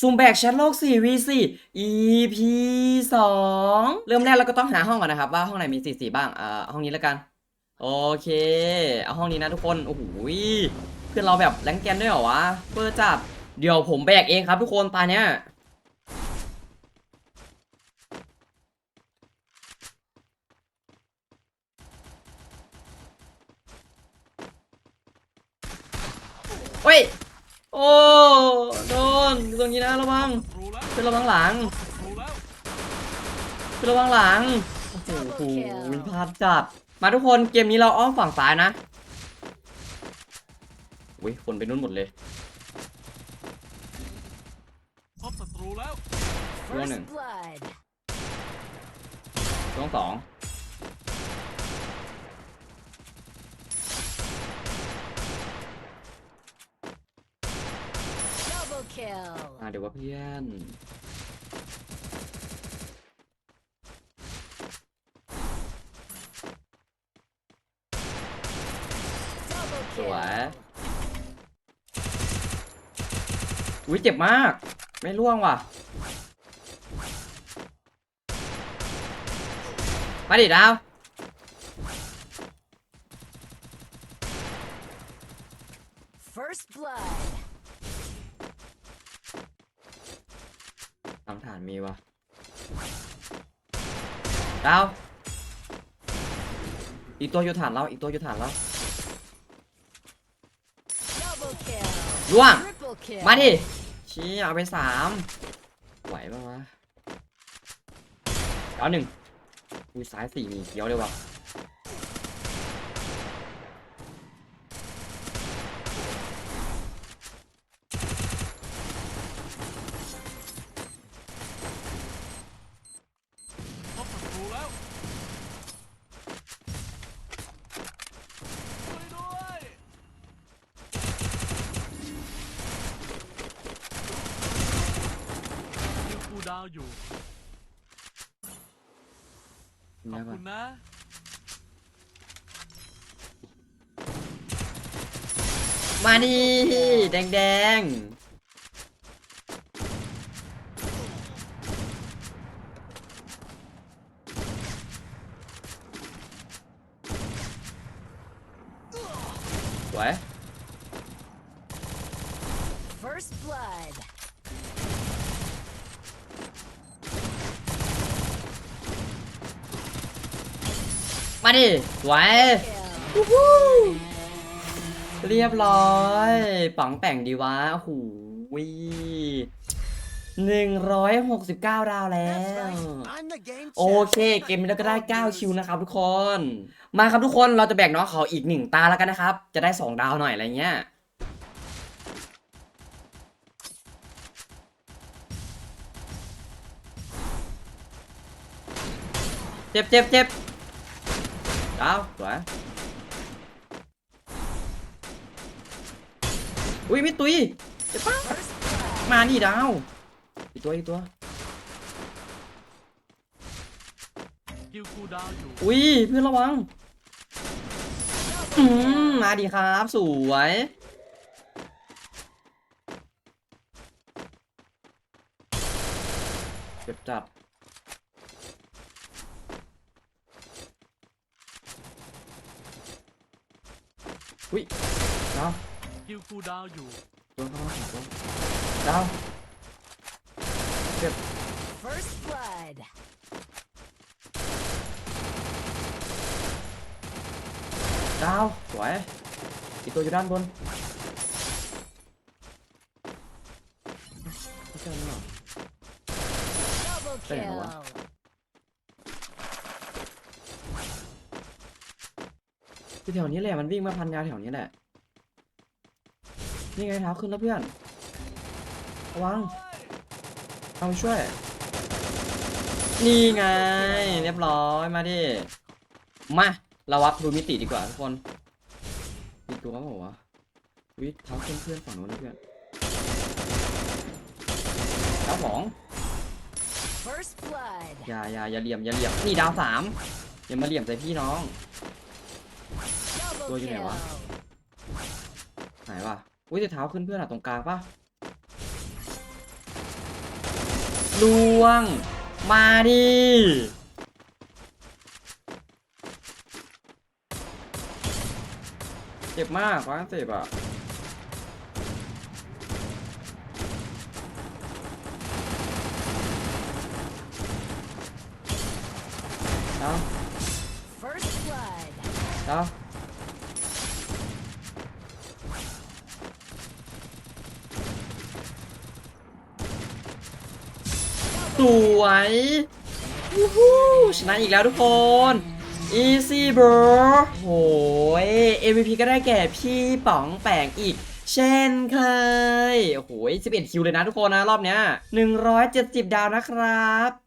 ซูมแบกแชทโลก 4v4 EP 2 เริ่มแรกเราก็ต้องหาห้องก่อนนะครับ ว่าห้องไหนมี44บ้างอ่าห้องนี้แล้วกัน โอเค เอาห้องนี้นะทุกคน โอ้โหเพื่อนเราแบบแรงแกนด้วยเหรอวะเพื่อจับเดี๋ยวผมแบกเองครับทุกคนตาเนี้ยเฮ้ย โอ้โดนอยู่ตรงนี้นะระวังรู้แล้วเป็นระวังหลังรู้แล้วเป็นระวังหลังโอ้โหโอ้โหพลาดจัดมาทุกคนเกมนี้เราอ้อมฝั่งซ้ายนะอุ้ยคนไปนู่นหมดเลยพบศัตรูแล้วช่วงหนึ่ง First blood. ช่วงสอง kill. อ่าเดี๋ยวว่าเพื่อน Double สวย kill. อุ้ยเจ็บมาก ไม่ร่วงว่ะ มาดิดาวำฐานมีวะดาว อีกตัวอยู่ฐานเราอีกตัวอยู่ฐานเรา Double kill. ร่วง มาดิ ชี้เอาไปสามไหวปะวะเอาหนึ่งอุ้ยซ้ายสี่มีเกี้ยวเลยวะ พบศัตรูแล้วช่วยด้วยยิงกูดาวอยู่ ขอบเนี่ยคุปะณนะ มาดิแดงแดงสวย First blood. มาดิสวยเรียบร้อยปังแต่งดีวะโอ้โหนึ่งร้อยหกสิบเก้าดาวแล้ว โอเค เกมนี้เราก็ได้9คิวนะครับทุกคน มาครับทุกคนเราจะแบ่งน้องเขาอีกหนึ่งตาแล้วกันนะครับ จะได้2ดาวหน่อยอะไรเงี้ยเจ็บเจ็บเจ็บ ดาวสวยอุ้ยไม่ตุยเจ็บปะ First blood. มาดิดาวอีกตัวอีกตัวกิลกูดาวอยู่อุ้ยเพื่อนระวังอืมมาดีครับสวยเก็บจัด อุ้ยดาวกิลกูดาวอยู่ตัวเข้ามาตัวดาว First blood. ดาวสวยอีกตัวอยู่ด้านบนไม่ใช่หรอ Double Đây là kill. คือแถวนี้แหละมันวิ่งมาพันยาแถวนี้แหละ นี่ไงเท้าขึ้นแล้วเพื่อน ระวัง เอาไปช่วย นี่ไง เรียบร้อยมาดิ มาเราวัดดูมิติดีกว่าทุกคนมีตัวเปล่าวะวิเท้าขึ้นเพื่อนฝั่งโน้นนะเพื่อนเท้าสอง First blood. อย่าอย่าอย่าเหลี่ยมอย่าเหลี่ยมนี่ดาวสามอย่ามาเหลี่ยมใส่พี่น้อง Double Tôi như này kill. quá. หายวะอุ้ยแต่เท้าขึ้นเพื่อนอะตรงกลางปะลวง มาดิเจ็บมากว้าเจ็บอะเอาเอา สวยวู้ฮู้ชนะอีกแล้วทุกคน easy bro โหย MVP ก็ได้แก่พี่ป๋องแปงอีกเช่นเคย โอ้โห11คิวเลยนะทุกคนนะรอบเนี้ย170 ดาวนะครับ